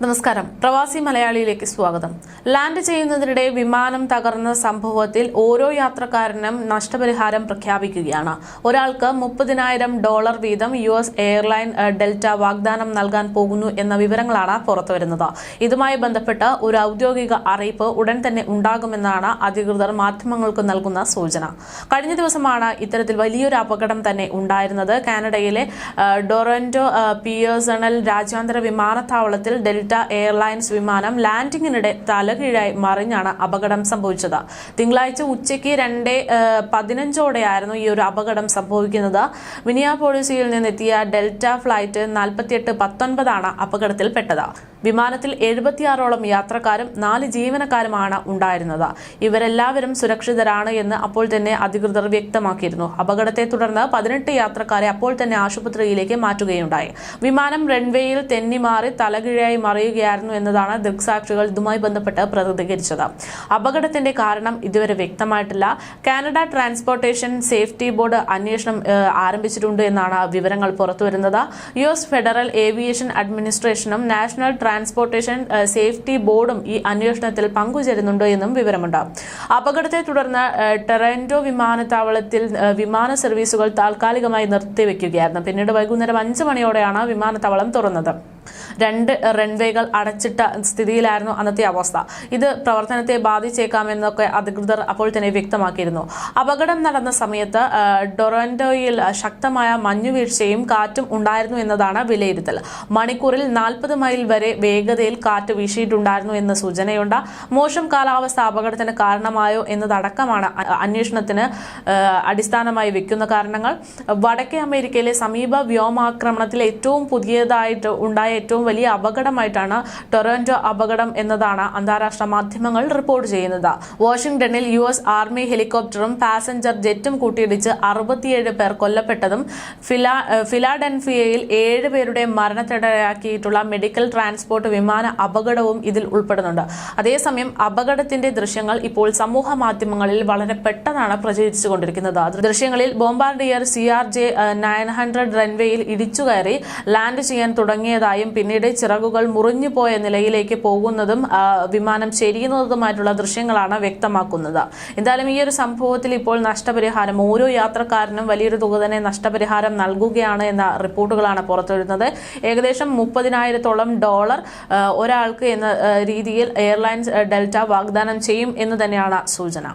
നമസ്കാരം. പ്രവാസി മലയാളിയിലേക്ക് സ്വാഗതം. ലാൻഡ് ചെയ്യുന്നതിനിടെ വിമാനം തകർന്ന സംഭവത്തിൽ ഓരോ യാത്രക്കാരനും നഷ്ടപരിഹാരം പ്രഖ്യാപിക്കുകയാണ്. ഒരാൾക്ക് മുപ്പതിനായിരം ഡോളർ വീതം യു എസ് എയർലൈൻ ഡെൽറ്റ വാഗ്ദാനം നൽകാൻ പോകുന്നു എന്ന വിവരങ്ങളാണ് പുറത്തുവരുന്നത്. ഇതുമായി ബന്ധപ്പെട്ട് ഒരു ഔദ്യോഗിക അറിയിപ്പ് ഉടൻ തന്നെ ഉണ്ടാകുമെന്നാണ് അധികൃതർ മാധ്യമങ്ങൾക്ക് നൽകുന്ന സൂചന. കഴിഞ്ഞ ദിവസമാണ് ഇത്തരത്തിൽ വലിയൊരു അപകടം തന്നെ ഉണ്ടായിരുന്നത്. കാനഡയിലെ ഡൊറന്റോ പിയേഴ്സണൽ രാജ്യാന്തര വിമാനത്താവളത്തിൽ ഡെൽറ്റ എയർലൈൻസ് വിമാനം ലാൻഡിങ്ങിനിടെ തലകീഴായി മറിഞ്ഞാണ് അപകടം സംഭവിച്ചത്. തിങ്കളാഴ്ച ഉച്ചയ്ക്ക് രണ്ട് പതിനഞ്ചോടെയായിരുന്നു ഈ ഒരു അപകടം സംഭവിക്കുന്നത്. മിനിയാപോളിസിയിൽ നിന്നെത്തിയ ഡെൽറ്റ ഫ്ലൈറ്റ് നാൽപ്പത്തിയെട്ട് പത്തൊൻപതാണ് അപകടത്തിൽപ്പെട്ടത്. വിമാനത്തിൽ എഴുപത്തിയാറോളം യാത്രക്കാരും നാല് ജീവനക്കാരുമാണ് ഉണ്ടായിരുന്നത്. ഇവരെല്ലാവരും സുരക്ഷിതരാണ് എന്ന് അപ്പോൾ തന്നെ അധികൃതർ വ്യക്തമാക്കിയിരുന്നു. അപകടത്തെ തുടർന്ന് പതിനെട്ട് യാത്രക്കാരെ അപ്പോൾ തന്നെ ആശുപത്രിയിലേക്ക് മാറ്റുകയുണ്ടായി. വിമാനം റൺവേയിൽ തെന്നിമാറി തലകീഴായി മറിയുകയായിരുന്നു എന്നതാണ് ദൃക്സാക്ഷികൾ ഇതുമായി ബന്ധപ്പെട്ട് പ്രതികരിച്ചത്. അപകടത്തിന്റെ കാരണം ഇതുവരെ വ്യക്തമായിട്ടില്ല. കാനഡ ട്രാൻസ്പോർട്ടേഷൻ സേഫ്റ്റി ബോർഡ് അന്വേഷണം ആരംഭിച്ചിട്ടുണ്ട് എന്നാണ് വിവരങ്ങൾ പുറത്തുവരുന്നത്. യു എസ് ഫെഡറൽ ഏവിയേഷൻ അഡ്മിനിസ്ട്രേഷനും നാഷണൽ ട്രാൻസ്പോർട്ടേഷൻ സേഫ്റ്റി ബോർഡും ഈ അന്വേഷണത്തിൽ പങ്കുചേരുന്നുണ്ട് എന്നും വിവരമുണ്ട്. അപകടത്തെ തുടർന്ന് ടൊറന്റോ വിമാനത്താവളത്തിൽ വിമാന സർവീസുകൾ താൽക്കാലികമായി നിർത്തിവെക്കുകയായിരുന്നു. പിന്നീട് വൈകുന്നേരം അഞ്ച് മണിയോടെയാണ് വിമാനത്താവളം തുറന്നത്. രണ്ട് റൺവേകൾ അടച്ചിട്ട സ്ഥിതിയിലായിരുന്നു അന്നത്തെ അവസ്ഥ. ഇത് പ്രവർത്തനത്തെ ബാധിച്ചേക്കാമെന്നൊക്കെ അധികൃതർ അപ്പോൾ തന്നെ വ്യക്തമാക്കിയിരുന്നു. അപകടം നടന്ന സമയത്ത് ആ, ശക്തമായ മഞ്ഞുവീഴ്ചയും കാറ്റും ഉണ്ടായിരുന്നു എന്നതാണ് വിലയിരുത്തൽ. മണിക്കൂറിൽ നാൽപ്പത് മൈൽ വരെ വേഗതയിൽ കാറ്റ് വീശിയിട്ടുണ്ടായിരുന്നു എന്ന സൂചനയുണ്ട്. മോശം കാലാവസ്ഥ അപകടത്തിന് കാരണമായോ എന്നതടക്കമാണ് അന്വേഷണത്തിന് അടിസ്ഥാനമായി വെക്കുന്ന കാരണങ്ങൾ. വടക്കേ അമേരിക്കയിലെ സമീപ വ്യോമാക്രമണത്തിൽ ഏറ്റവും പുതിയതായിട്ട് ഉണ്ടായ ഏറ്റവും വലിയ അപകടമായിട്ടാണ് ടൊറന്റോ അപകടം എന്നതാണ് അന്താരാഷ്ട്ര മാധ്യമങ്ങൾ റിപ്പോർട്ട് ചെയ്യുന്നത്. വാഷിംഗ്ടണിൽ യു എസ് ആർമി ഹെലികോപ്റ്ററും പാസഞ്ചർ ജെറ്റും കൂട്ടിയിടിച്ച് അറുപത്തിയേഴ് പേർ കൊല്ലപ്പെട്ടതും ഫിലാഡൽഫിയയിൽ ഏഴ് പേരുടെ മരണത്തിടയാക്കിയിട്ടുള്ള മെഡിക്കൽ ട്രാൻസ്പോർട്ട് വിമാന അപകടവും ഇതിൽ ഉൾപ്പെടുന്നുണ്ട്. അതേസമയം അപകടത്തിന്റെ ദൃശ്യങ്ങൾ ഇപ്പോൾ സമൂഹ മാധ്യമങ്ങളിൽ വളരെ പെട്ടെന്നാണ് പ്രചരിച്ചുകൊണ്ടിരിക്കുന്നത് ദൃശ്യങ്ങളിൽ Bombardier C R J nine hundred റൺവേയിൽ ഇടിച്ചുകയറി ലാൻഡ് ചെയ്യാൻ തുടങ്ങിയതായും പിന്നീട് ചിറകുകൾ മുറിഞ്ഞുപോയ നിലയിലേക്ക് പോകുന്നതും വിമാനം ചെരിയുന്നതുമായിട്ടുള്ള ദൃശ്യങ്ങളാണ് വ്യക്തമാക്കുന്നത്. എന്തായാലും ഈ ഒരു സംഭവത്തിൽ ഇപ്പോൾ നഷ്ടപരിഹാരം ഓരോ യാത്രക്കാരനും വലിയൊരു തുക തന്നെ നഷ്ടപരിഹാരം നൽകുകയാണ് എന്ന റിപ്പോർട്ടുകളാണ് പുറത്തുവരുന്നത്. ഏകദേശം മുപ്പതിനായിരത്തോളം ഡോളർ ഒരാൾക്ക് എന്ന രീതിയിൽ എയർലൈൻസ് ഡെൽറ്റ വാഗ്ദാനം ചെയ്യും എന്ന് തന്നെയാണ് സൂചന.